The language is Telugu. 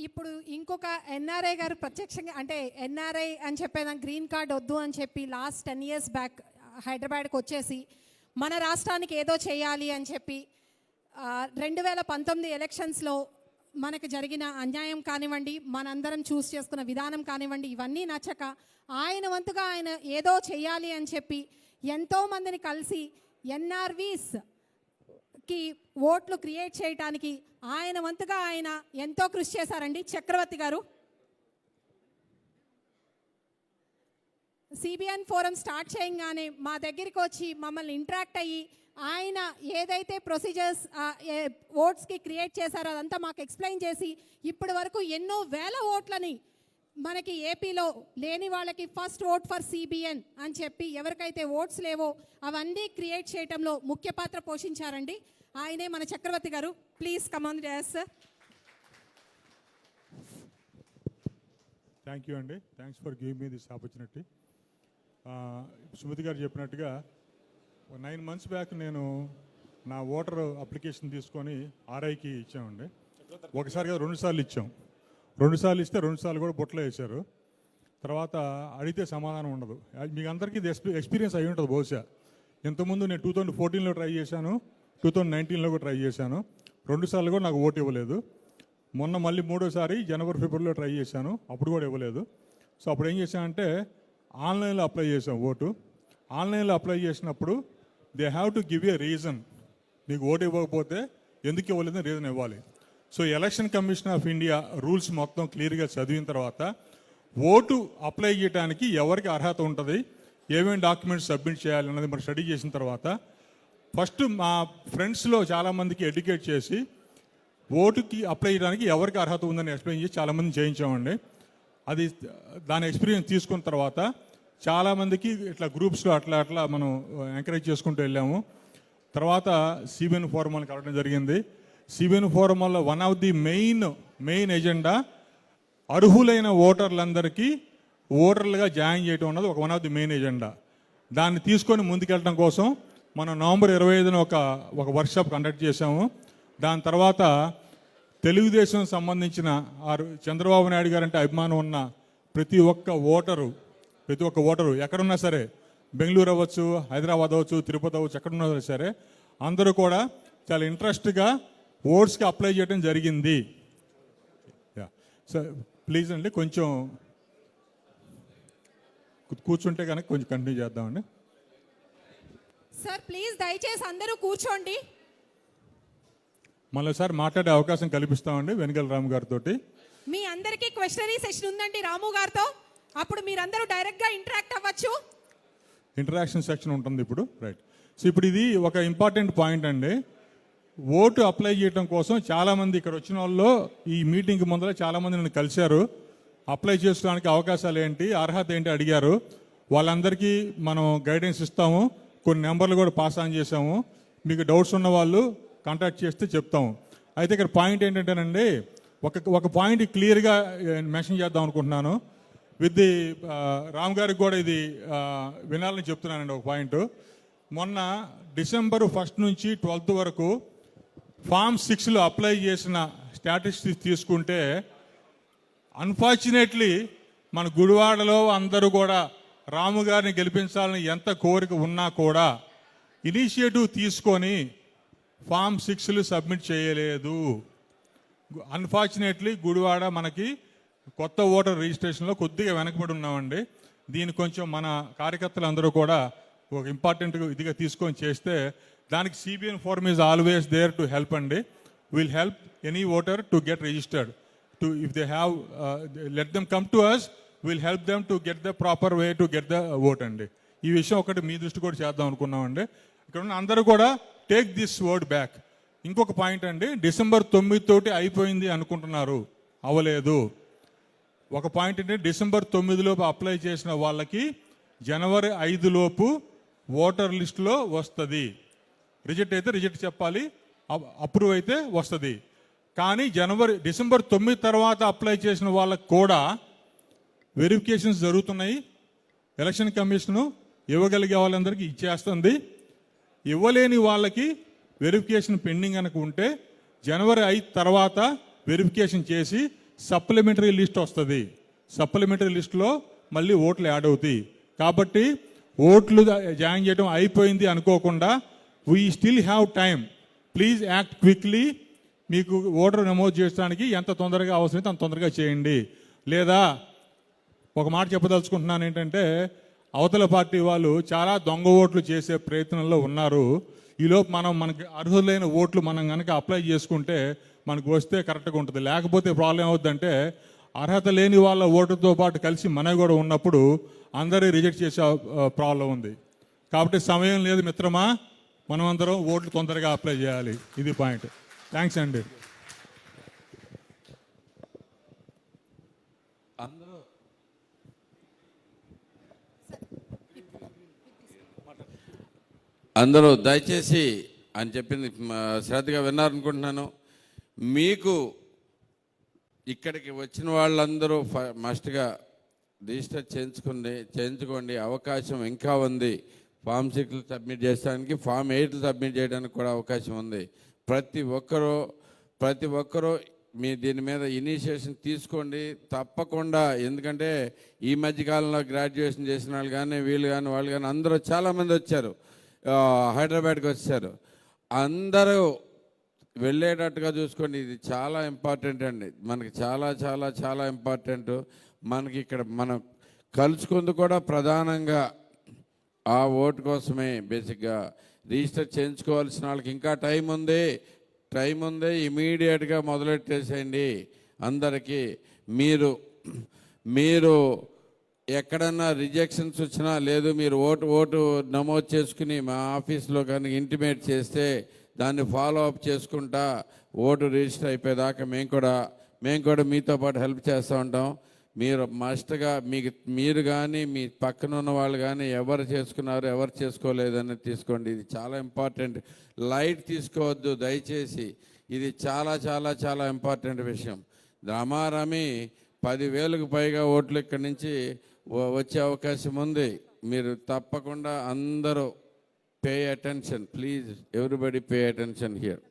ఇప్పుడు ఇంకొక ఎన్ఆర్ఐ గారు ప్రత్యక్షంగా అంటే ఎన్ఆర్ఐ అని చెప్పేదానికి గ్రీన్ కార్డ్ వద్దు అని చెప్పి లాస్ట్ టెన్ ఇయర్స్ బ్యాక్ హైదరాబాద్కి వచ్చేసి మన రాష్ట్రానికి ఏదో చేయాలి అని చెప్పి రెండు వేల పంతొమ్మిది ఎలక్షన్స్లో మనకు జరిగిన అన్యాయం కానివ్వండి మనందరం చూస్ చేసుకున్న విధానం కానివ్వండి ఇవన్నీ నచ్చక ఆయన వంతుగా ఆయన ఏదో చేయాలి అని చెప్పి ఎంతోమందిని కలిసి ఎన్ఆర్వీస్ కి ఓట్లు క్రియేట్ చేయడానికి ఆయన వంతుగా ఆయన ఎంతో కృషి చేశారండి. చక్రవర్తి గారు. సిబిఎన్ ఫోరం స్టార్ట్ చేయగానే మా దగ్గరికి వచ్చి మమ్మల్ని ఇంటరాక్ట్ అయ్యి ఆయన ఏదైతే ప్రొసీజర్స్ ఓట్స్కి క్రియేట్ చేశారో అదంతా మాకు ఎక్స్ప్లెయిన్ చేసి ఇప్పటి వరకు ఎన్నో వేల ఓట్లని మనకి ఏపీలో లేని వాళ్ళకి ఫస్ట్ ఓట్ ఫర్ సిబిఎన్ అని చెప్పి ఎవరికైతే ఓట్స్ లేవో అవన్నీ క్రియేట్ చేయటంలో ముఖ్య పాత్ర పోషించారండి. ఆయనే మన చక్రవర్తి గారు. ప్లీజ్ కమాన్ డాస్ సార్ థ్యాంక్ యూ అండి thanks for give me this opportunity Sumathi garu చెప్పినట్టుగా నైన్ మంత్స్ బ్యాక్ నేను నా ఓటర్ అప్లికేషన్ తీసుకొని ఆర్ఐకి ఇచ్చామండి. ఒకసారి రెండుసార్లు రెండు సార్లు ఇచ్చాం. రెండు సార్లు ఇస్తే రెండు సార్లు కూడా బుట్టలో వేశారు. తర్వాత అడిగితే సమాధానం ఉండదు. మీకు అందరికీ ఇది ఎక్స్పీరియన్స్ అయి ఉంటుంది బహుశా. ఇంతకుముందు నేను టూ థౌజండ్ ఫోర్టీన్లో ట్రై చేశాను. టూ థౌజండ్ నైన్టీన్లో కూడా ట్రై చేశాను. రెండుసార్లు కూడా నాకు ఓటు ఇవ్వలేదు. మొన్న మళ్ళీ మూడోసారి జనవరి ఫిబ్రవరిలో ట్రై చేశాను. అప్పుడు కూడా ఇవ్వలేదు. సో అప్పుడు ఏం చేశానంటే ఆన్లైన్లో అప్లై చేశాం ఓటు. ఆన్లైన్లో అప్లై చేసినప్పుడు they have to give a reason. మీకు ఓటు ఇవ్వకపోతే ఎందుకు ఇవ్వలేదని రీజన్ ఇవ్వాలి. So election commission of India rules మొత్తం క్లియర్గా చదివిన తర్వాత ఓటు అప్లై చేయడానికి ఎవరికి అర్హత ఉంటుంది? ఏమేమి డాక్యుమెంట్స్ సబ్మిట్ చేయాలి అన్నది మరి స్టడీ చేసిన తర్వాత ఫస్ట్ మా ఫ్రెండ్స్లో చాలామందికి ఎడ్యుకేట్ చేసి ఓటుకి అప్లై చేయడానికి ఎవరికి అర్హత ఉందని ఎక్స్ప్లెయిన్ చేసి చాలామంది చేయించామండి అది దాని ఎక్స్పీరియన్స్ తీసుకున్న తర్వాత చాలామందికి ఇట్లా గ్రూప్స్లో అట్లా అట్లా మనం ఎంకరేజ్ చేసుకుంటూ వెళ్ళాము. తర్వాత సిబిఎన్ ఫోరం అని కలవడం జరిగింది. సిబిఎన్ ఫోరం వల్ల one of the main main agenda అర్హులైన ఓటర్లందరికీ ఓటర్లుగా జాయిన్ చేయడం అన్నది ఒక one of the main agenda దాన్ని తీసుకొని ముందుకెళ్ళడం కోసం మనం నవంబర్ ఇరవై ఐదున ఒక ఒక వర్క్షాప్ కండక్ట్ చేశాము. దాని తర్వాత తెలుగుదేశం సంబంధించిన ఆరు చంద్రబాబు నాయుడు గారు అంటే అభిమానం ఉన్న ప్రతి ఒక్క ఓటరు ప్రతి ఒక్క ఓటరు ఎక్కడున్నా సరే బెంగళూరు అవ్వచ్చు హైదరాబాద్ అవ్వచ్చు తిరుపతి అవ్వచ్చు ఎక్కడున్నా సరే అందరూ కూడా చాలా ఇంట్రెస్ట్గా ఓట్స్కి అప్లై చేయడం జరిగింది. సార్ ప్లీజ్ అండి కొంచెం కూర్చుంటే కనుక కొంచెం కంటిన్యూ చేద్దామండి. సార్ ప్లీజ్ దయచేసి అందరూ కూర్చోండి. మళ్ళీసారి మాట్లాడే అవకాశం కల్పిస్తామండి వెనుగల రామ్ గారితో మీ అందరికీ క్వశ్చనరీ సెషన్ ఉందండి రాము గారితో. అప్పుడు మీరందరూ డైరెక్ట్గా ఇంటరాక్ట్ అవ్వచ్చు. ఇంటరాక్షన్ సెక్షన్ ఉంటుంది ఇప్పుడు రైట్ సో ఇప్పుడు ఇది ఒక ఇంపార్టెంట్ పాయింట్ అండి. ఓటు అప్లై చేయడం కోసం చాలామంది ఇక్కడ వచ్చిన వాళ్ళు ఈ మీటింగ్ ముందర చాలామంది నన్ను కలిశారు. అప్లై చేసుకోవడానికి అవకాశాలు ఏంటి అర్హత ఏంటి అడిగారు. వాళ్ళందరికీ మనం గైడెన్స్ ఇస్తాము. కొన్ని నెంబర్లు కూడా పాస్ ఆన్ చేసాము మీకు డౌట్స్ ఉన్న వాళ్ళు కాంటాక్ట్ చేస్తే చెప్తాము అయితే ఇక్కడ పాయింట్ ఏంటంటేనండి ఒక ఒక పాయింట్ క్లియర్గా మెన్షన్ చేద్దాం అనుకుంటున్నాను. విత్ ది రామ్ గారికి కూడా ఇది వినాలని చెప్తున్నానండి ఒక పాయింట్. మొన్న డిసెంబర్ ఫస్ట్ నుంచి ట్వెల్త్ వరకు ఫామ్ సిక్స్లో అప్లై చేసిన స్టాటిస్టిక్స్ తీసుకుంటే అన్ఫార్చునేట్లీ మన గుడివాడలో అందరూ కూడా రాము గారిని గెలిపించాలని ఎంత కోరిక ఉన్నా కూడా ఇనిషియేటివ్ తీసుకొని ఫామ్ సిక్స్లు సబ్మిట్ చేయలేదు. అన్ఫార్చునేట్లీ గుడివాడ మనకి కొత్త ఓటర్ రిజిస్ట్రేషన్లో కొద్దిగా వెనకబడి ఉన్నామండి. దీన్ని కొంచెం మన కార్యకర్తలు అందరూ కూడా ఒక ఇంపార్టెంట్ ఇదిగా తీసుకొని చేస్తే దానికి CBN form is always there to help అండి. Will help any voter to get registered to if they have let them come to us will help them to get the proper way to get the vote అండి. ఈ విషయం ఒకటి మీ దృష్టి కూడా చేద్దాం అనుకున్నామండి. ఇక్కడ ఉన్న అందరూ కూడా టేక్ దిస్ వర్డ్ బ్యాక్ ఇంకొక పాయింట్ అండి డిసెంబర్ తొమ్మిది తోటి అయిపోయింది అనుకుంటున్నారు. అవలేదు ఒక పాయింట్ అంటే డిసెంబర్ తొమ్మిదిలోపు అప్లై చేసిన వాళ్ళకి జనవరి ఐదు లోపు ఓటర్ లిస్టులో వస్తుంది. రిజెక్ట్ అయితే రిజెక్ట్ చెప్పాలి అప్రూవ్ అయితే వస్తుంది. కానీ జనవరి డిసెంబర్ తొమ్మిది తర్వాత అప్లై చేసిన వాళ్ళకి కూడా వెరిఫికేషన్స్ జరుగుతున్నాయి. ఎలక్షన్ కమిషను ఇవ్వగలిగే వాళ్ళందరికీ ఇచ్చేస్తుంది. ఇవ్వలేని వాళ్ళకి వెరిఫికేషన్ పెండింగ్ అనుకుంటే ఉంటే జనవరి ఐదు తర్వాత వెరిఫికేషన్ చేసి సప్లిమెంటరీ లిస్ట్ వస్తుంది. సప్లిమెంటరీ లిస్ట్లో మళ్ళీ ఓట్లు యాడ్ అవుతాయి. కాబట్టి ఓట్లు జాయిన్ చేయడం అయిపోయింది అనుకోకుండా we still have time please act quickly మీకు ఓటర్ నమోదు చేయడానికి ఎంత తొందరగా అవసరమైతే అంత తొందరగా చేయండి. లేదా ఒక మాట చెప్పదలుచుకుంటున్నాను ఏంటంటే అవతల పార్టీ వాళ్ళు చాలా దొంగ ఓట్లు చేసే ప్రయత్నంలో ఉన్నారు. ఈలోపు మనం మనకి అర్హులైన ఓట్లు మనం కనుక అప్లై చేసుకుంటే మనకు వస్తే కరెక్ట్గా ఉంటుంది. లేకపోతే ప్రాబ్లం అవుద్దంటే అర్హత లేని వాళ్ళ ఓటుతో పాటు కలిసి మనవి కూడా ఉన్నప్పుడు అందరూ రిజెక్ట్ చేసే ప్రాబ్లం ఉంది. కాబట్టి సమయం లేదు మిత్రమా మనమందరం ఓట్లు తొందరగా అప్లై చేయాలి. ఇది పాయింట్. థ్యాంక్స్ అండి అందరూ అందరూ దయచేసి అని చెప్పింది శ్రద్ధగా విన్నారనుకుంటున్నాను. మీకు ఇక్కడికి వచ్చిన వాళ్ళందరూ ఫ- మస్ట్గా రిజిస్టర్ చేయించుకోండి చేయించుకోండి. అవకాశం ఇంకా ఉంది. ఫామ్ సిక్స్లు సబ్మిట్ చేయడానికి ఫామ్ ఎయిట్లు సబ్మిట్ చేయడానికి కూడా అవకాశం ఉంది. ప్రతి ఒక్కరూ ప్రతి ఒక్కరూ మీ దీని మీద ఇనిషియేషన్ తీసుకోండి. తప్పకుండా. ఎందుకంటే ఈ మధ్య కాలంలో గ్రాడ్యుయేషన్ చేసిన వాళ్ళు కానీ వీళ్ళు కానీ వాళ్ళు కానీ అందరూ చాలామంది వచ్చారు. హైదరాబాద్కి వచ్చారు. అందరూ వెళ్ళేటట్టుగా చూసుకోండి. ఇది చాలా ఇంపార్టెంట్ అండి. మనకి చాలా చాలా చాలా ఇంపార్టెంట్. మనకి ఇక్కడ మనం కలుసుకుంది కూడా ప్రధానంగా ఆ ఓటు కోసమే బేసిక్గా. రిజిస్టర్ చేయించుకోవాల్సిన వాళ్ళకి ఇంకా టైం ఉంది. టైం ఉంది. ఇమీడియట్గా మొదలెట్టేసేయండి. అందరికీ మీరు మీరు ఎక్కడన్నా రిజెక్షన్స్ వచ్చినా లేదు మీరు ఓటు ఓటు నమోదు చేసుకుని మా ఆఫీస్లో కనుక ఇంటిమేట్ చేస్తే దాన్ని ఫాలో అప్ చేసుకుంటా ఓటు రిజిస్టర్ అయిపోయేదాకా మేము కూడా మేము కూడా మీతో పాటు హెల్ప్ చేస్తూ ఉంటాం. మీరు మస్ట్గా మీకు మీరు కానీ మీ పక్కన ఉన్న వాళ్ళు కానీ ఎవరు చేసుకున్నారు ఎవరు చేసుకోలేదని తీసుకోండి. ఇది చాలా ఇంపార్టెంట్ లైట్ తీసుకోవద్దు దయచేసి. ఇది చాలా చాలా చాలా ఇంపార్టెంట్ విషయం. రమారమి పదివేలకు పైగా ఓట్లు ఇక్కడి నుంచి వచ్చే అవకాశం ఉంది. మీరు తప్పకుండా అందరూ pay attention please everybody pay attention here